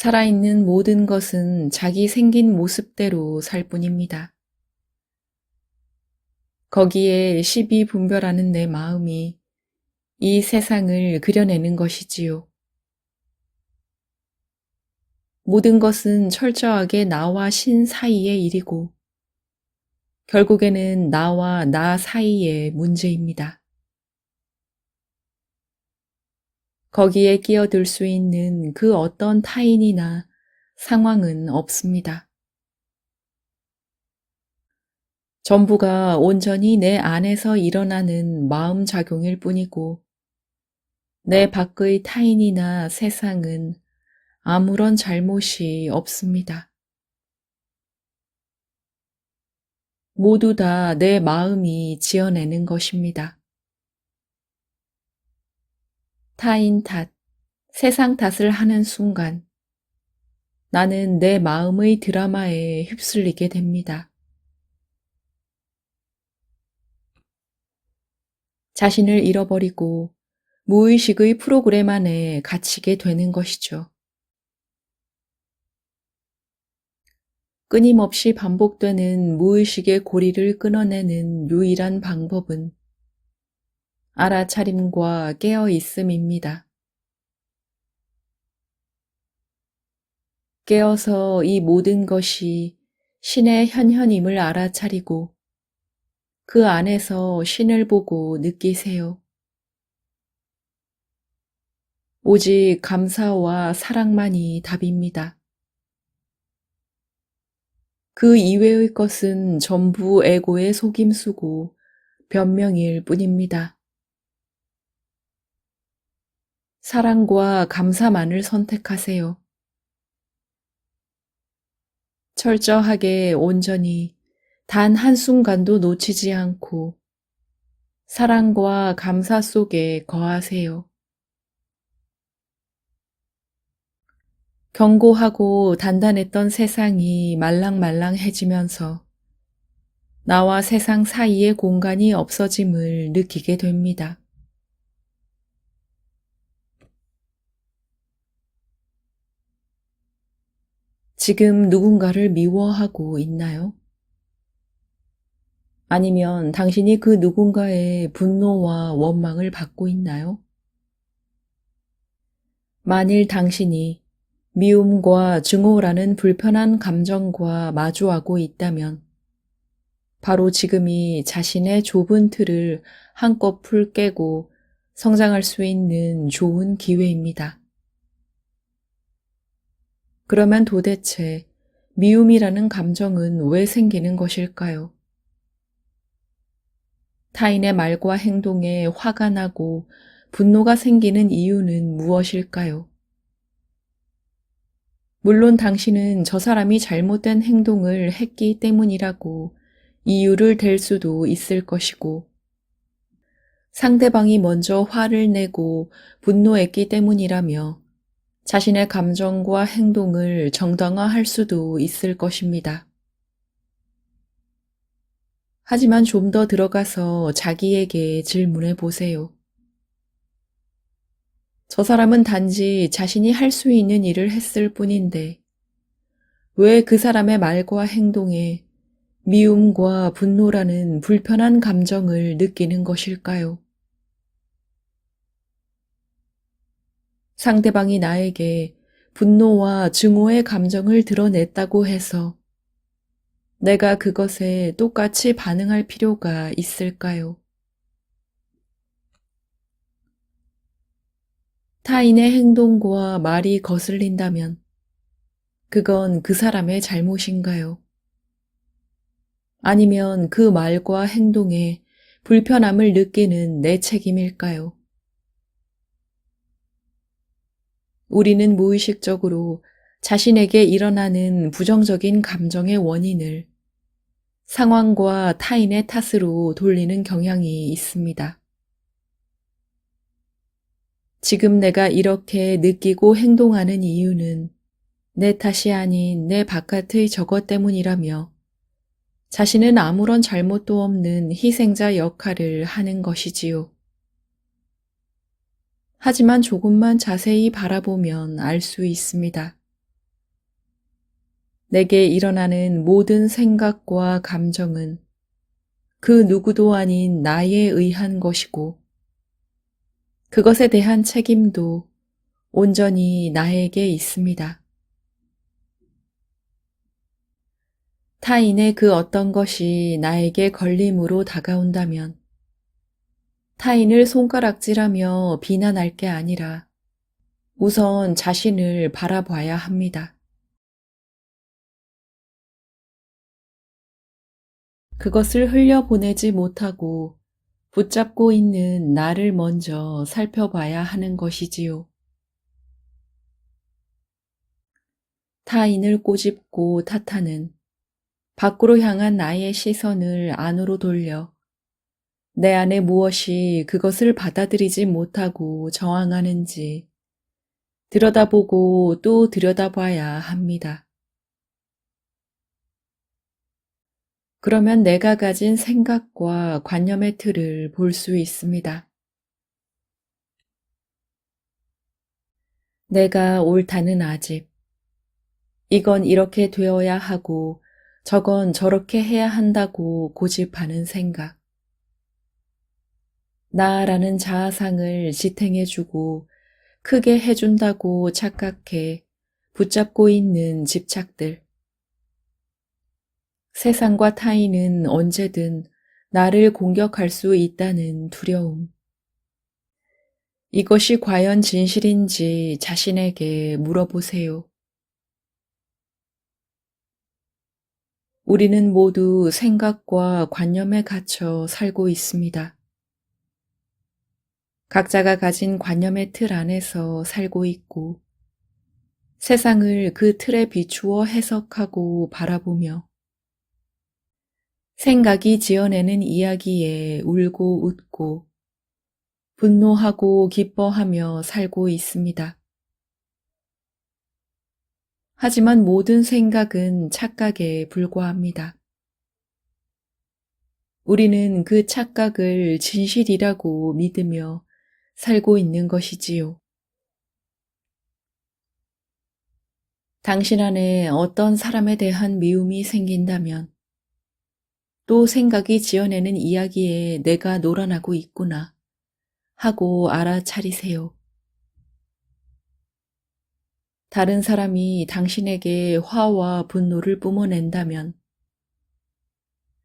살아있는 모든 것은 자기 생긴 모습대로 살 뿐입니다. 거기에 시비 분별하는 내 마음이 이 세상을 그려내는 것이지요. 모든 것은 철저하게 나와 신 사이의 일이고, 결국에는 나와 나 사이의 문제입니다. 거기에 끼어들 수 있는 그 어떤 타인이나 상황은 없습니다. 전부가 온전히 내 안에서 일어나는 마음 작용일 뿐이고, 내 밖의 타인이나 세상은 아무런 잘못이 없습니다. 모두 다 내 마음이 지어내는 것입니다. 타인 탓, 세상 탓을 하는 순간 나는 내 마음의 드라마에 휩쓸리게 됩니다. 자신을 잃어버리고 무의식의 프로그램 안에 갇히게 되는 것이죠. 끊임없이 반복되는 무의식의 고리를 끊어내는 유일한 방법은 알아차림과 깨어 있음입니다. 깨어서 이 모든 것이 신의 현현임을 알아차리고 그 안에서 신을 보고 느끼세요. 오직 감사와 사랑만이 답입니다. 그 이외의 것은 전부 에고의 속임수고 변명일 뿐입니다. 사랑과 감사만을 선택하세요. 철저하게 온전히 단 한순간도 놓치지 않고 사랑과 감사 속에 거하세요. 견고하고 단단했던 세상이 말랑말랑해지면서 나와 세상 사이의 공간이 없어짐을 느끼게 됩니다. 지금 누군가를 미워하고 있나요? 아니면 당신이 그 누군가의 분노와 원망을 받고 있나요? 만일 당신이 미움과 증오라는 불편한 감정과 마주하고 있다면 바로 지금이 자신의 좁은 틀을 한꺼풀 깨고 성장할 수 있는 좋은 기회입니다. 그러면 도대체 미움이라는 감정은 왜 생기는 것일까요? 타인의 말과 행동에 화가 나고 분노가 생기는 이유는 무엇일까요? 물론 당신은 저 사람이 잘못된 행동을 했기 때문이라고 이유를 댈 수도 있을 것이고, 상대방이 먼저 화를 내고 분노했기 때문이라며 자신의 감정과 행동을 정당화할 수도 있을 것입니다. 하지만 좀 더 들어가서 자기에게 질문해 보세요. 저 사람은 단지 자신이 할 수 있는 일을 했을 뿐인데, 왜 그 사람의 말과 행동에 미움과 분노라는 불편한 감정을 느끼는 것일까요? 상대방이 나에게 분노와 증오의 감정을 드러냈다고 해서 내가 그것에 똑같이 반응할 필요가 있을까요? 타인의 행동과 말이 거슬린다면 그건 그 사람의 잘못인가요? 아니면 그 말과 행동에 불편함을 느끼는 내 책임일까요? 우리는 무의식적으로 자신에게 일어나는 부정적인 감정의 원인을 상황과 타인의 탓으로 돌리는 경향이 있습니다. 지금 내가 이렇게 느끼고 행동하는 이유는 내 탓이 아닌 내 바깥의 저것 때문이라며 자신은 아무런 잘못도 없는 희생자 역할을 하는 것이지요. 하지만 조금만 자세히 바라보면 알 수 있습니다. 내게 일어나는 모든 생각과 감정은 그 누구도 아닌 나에 의한 것이고, 그것에 대한 책임도 온전히 나에게 있습니다. 타인의 그 어떤 것이 나에게 걸림으로 다가온다면 타인을 손가락질하며 비난할 게 아니라 우선 자신을 바라봐야 합니다. 그것을 흘려보내지 못하고 붙잡고 있는 나를 먼저 살펴봐야 하는 것이지요. 타인을 꼬집고 탓하는 밖으로 향한 나의 시선을 안으로 돌려 내 안에 무엇이 그것을 받아들이지 못하고 저항하는지 들여다보고 또 들여다봐야 합니다. 그러면 내가 가진 생각과 관념의 틀을 볼 수 있습니다. 내가 옳다는 아집. 이건 이렇게 되어야 하고 저건 저렇게 해야 한다고 고집하는 생각. 나라는 자아상을 지탱해주고 크게 해준다고 착각해 붙잡고 있는 집착들. 세상과 타인은 언제든 나를 공격할 수 있다는 두려움. 이것이 과연 진실인지 자신에게 물어보세요. 우리는 모두 생각과 관념에 갇혀 살고 있습니다. 각자가 가진 관념의 틀 안에서 살고 있고 세상을 그 틀에 비추어 해석하고 바라보며 생각이 지어내는 이야기에 울고 웃고 분노하고 기뻐하며 살고 있습니다. 하지만 모든 생각은 착각에 불과합니다. 우리는 그 착각을 진실이라고 믿으며 살고 있는 것이지요. 당신 안에 어떤 사람에 대한 미움이 생긴다면 또 생각이 지어내는 이야기에 내가 놀아나고 있구나 하고 알아차리세요. 다른 사람이 당신에게 화와 분노를 뿜어낸다면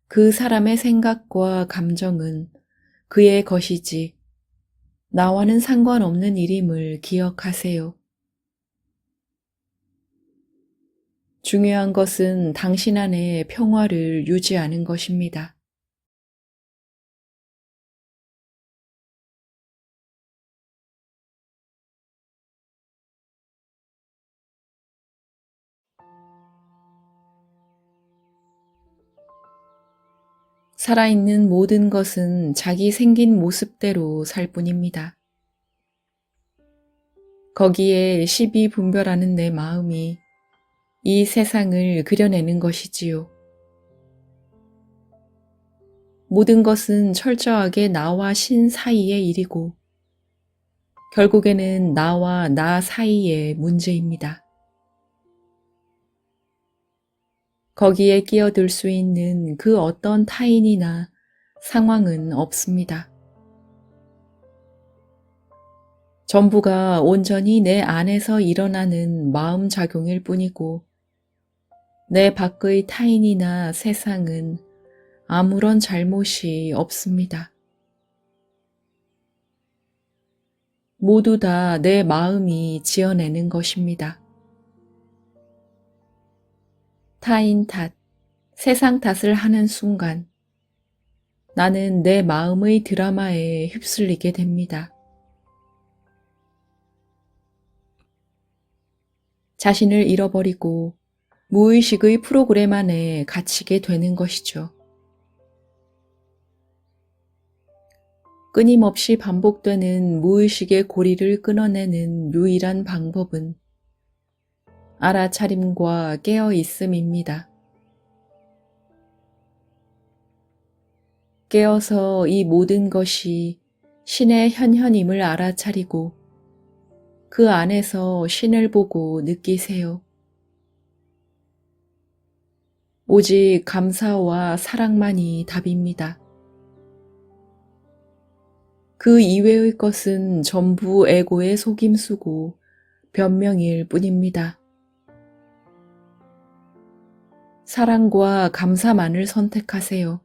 그 사람의 생각과 감정은 그의 것이지 나와는 상관없는 일임을 기억하세요. 중요한 것은 당신 안에 평화를 유지하는 것입니다. 살아있는 모든 것은 자기 생긴 모습대로 살 뿐입니다. 거기에 시비 분별하는 내 마음이 이 세상을 그려내는 것이지요. 모든 것은 철저하게 나와 신 사이의 일이고, 결국에는 나와 나 사이의 문제입니다. 거기에 끼어들 수 있는 그 어떤 타인이나 상황은 없습니다. 전부가 온전히 내 안에서 일어나는 마음 작용일 뿐이고, 내 밖의 타인이나 세상은 아무런 잘못이 없습니다. 모두 다 내 마음이 지어내는 것입니다. 타인 탓, 세상 탓을 하는 순간 나는 내 마음의 드라마에 휩쓸리게 됩니다. 자신을 잃어버리고 무의식의 프로그램 안에 갇히게 되는 것이죠. 끊임없이 반복되는 무의식의 고리를 끊어내는 유일한 방법은 알아차림과 깨어 있음입니다. 깨어서 이 모든 것이 신의 현현임을 알아차리고 그 안에서 신을 보고 느끼세요. 오직 감사와 사랑만이 답입니다. 그 이외의 것은 전부 에고의 속임수고 변명일 뿐입니다. 사랑과 감사만을 선택하세요.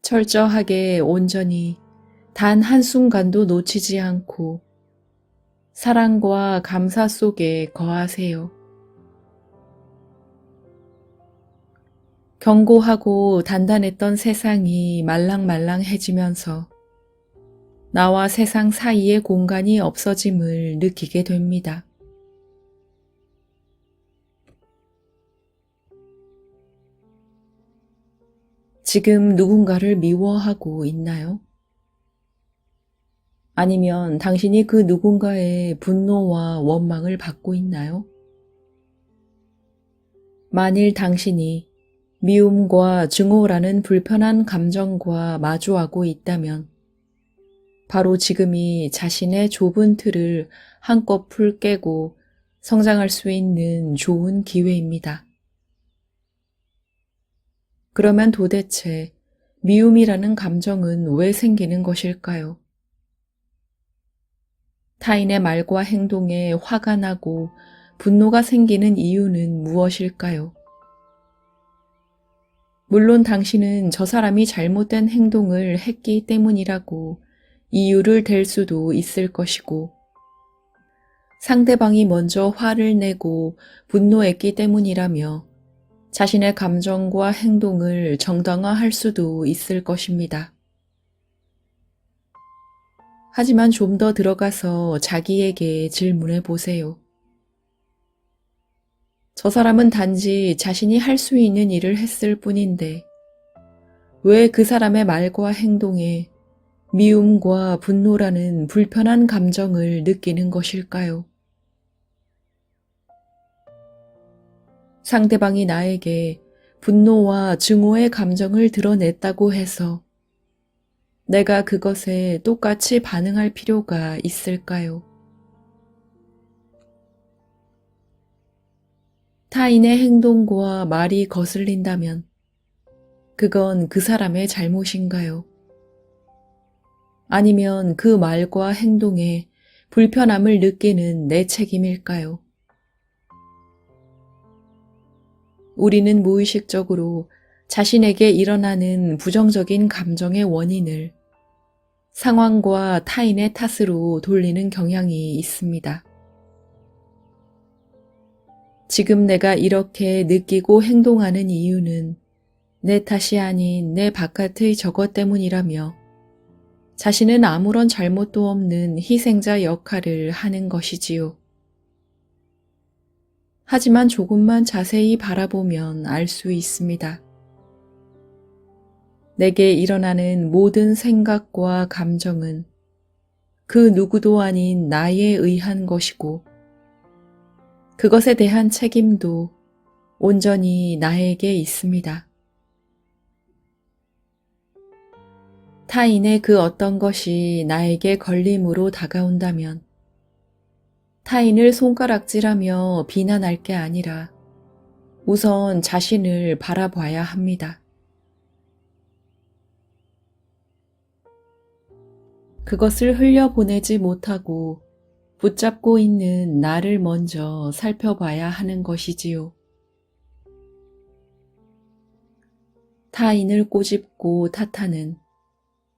철저하게 온전히 단 한순간도 놓치지 않고 사랑과 감사 속에 거하세요. 견고하고 단단했던 세상이 말랑말랑해지면서 나와 세상 사이의 공간이 없어짐을 느끼게 됩니다. 지금 누군가를 미워하고 있나요? 아니면 당신이 그 누군가의 분노와 원망을 받고 있나요? 만일 당신이 미움과 증오라는 불편한 감정과 마주하고 있다면 바로 지금이 자신의 좁은 틀을 한꺼풀 깨고 성장할 수 있는 좋은 기회입니다. 그러면 도대체 미움이라는 감정은 왜 생기는 것일까요? 타인의 말과 행동에 화가 나고 분노가 생기는 이유는 무엇일까요? 물론 당신은 저 사람이 잘못된 행동을 했기 때문이라고 이유를 댈 수도 있을 것이고, 상대방이 먼저 화를 내고 분노했기 때문이라며 자신의 감정과 행동을 정당화할 수도 있을 것입니다. 하지만 좀 더 들어가서 자기에게 질문해 보세요. 저 사람은 단지 자신이 할 수 있는 일을 했을 뿐인데, 왜 그 사람의 말과 행동에 미움과 분노라는 불편한 감정을 느끼는 것일까요? 상대방이 나에게 분노와 증오의 감정을 드러냈다고 해서 내가 그것에 똑같이 반응할 필요가 있을까요? 타인의 행동과 말이 거슬린다면 그건 그 사람의 잘못인가요? 아니면 그 말과 행동에 불편함을 느끼는 내 책임일까요? 우리는 무의식적으로 자신에게 일어나는 부정적인 감정의 원인을 상황과 타인의 탓으로 돌리는 경향이 있습니다. 지금 내가 이렇게 느끼고 행동하는 이유는 내 탓이 아닌 내 바깥의 저것 때문이라며 자신은 아무런 잘못도 없는 희생자 역할을 하는 것이지요. 하지만 조금만 자세히 바라보면 알 수 있습니다. 내게 일어나는 모든 생각과 감정은 그 누구도 아닌 나에 의한 것이고, 그것에 대한 책임도 온전히 나에게 있습니다. 타인의 그 어떤 것이 나에게 걸림으로 다가온다면 타인을 손가락질하며 비난할 게 아니라 우선 자신을 바라봐야 합니다. 그것을 흘려보내지 못하고 붙잡고 있는 나를 먼저 살펴봐야 하는 것이지요. 타인을 꼬집고 탓하는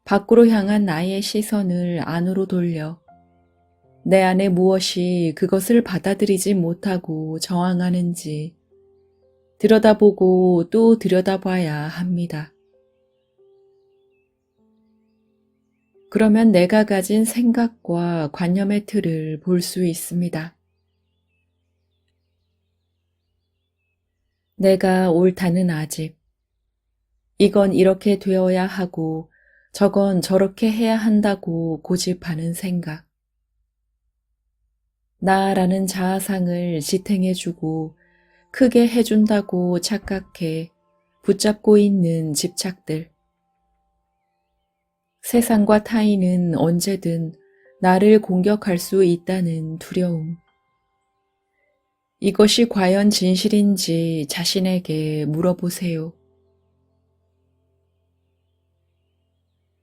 밖으로 향한 나의 시선을 안으로 돌려 내 안에 무엇이 그것을 받아들이지 못하고 저항하는지 들여다보고 또 들여다봐야 합니다. 그러면 내가 가진 생각과 관념의 틀을 볼 수 있습니다. 내가 옳다는 아집. 이건 이렇게 되어야 하고 저건 저렇게 해야 한다고 고집하는 생각. 나라는 자아상을 지탱해주고 크게 해준다고 착각해 붙잡고 있는 집착들. 세상과 타인은 언제든 나를 공격할 수 있다는 두려움. 이것이 과연 진실인지 자신에게 물어보세요.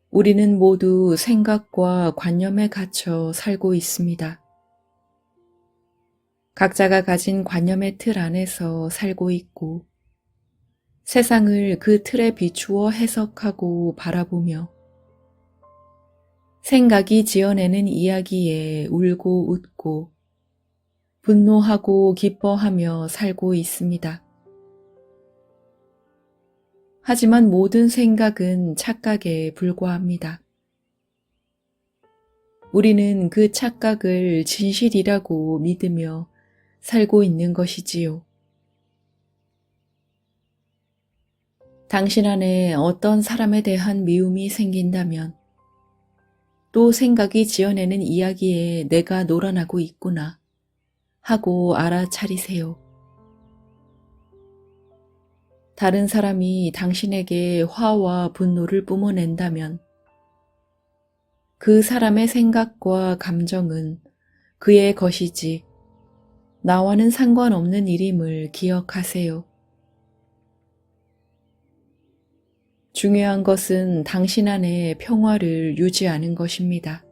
우리는 모두 생각과 관념에 갇혀 살고 있습니다. 각자가 가진 관념의 틀 안에서 살고 있고 세상을 그 틀에 비추어 해석하고 바라보며 생각이 지어내는 이야기에 울고 웃고 분노하고 기뻐하며 살고 있습니다. 하지만 모든 생각은 착각에 불과합니다. 우리는 그 착각을 진실이라고 믿으며 살고 있는 것이지요. 당신 안에 어떤 사람에 대한 미움이 생긴다면 또 생각이 지어내는 이야기에 내가 놀아나고 있구나 하고 알아차리세요. 다른 사람이 당신에게 화와 분노를 뿜어낸다면 그 사람의 생각과 감정은 그의 것이지 나와는 상관없는 일임을 기억하세요. 중요한 것은 당신 안에 평화를 유지하는 것입니다.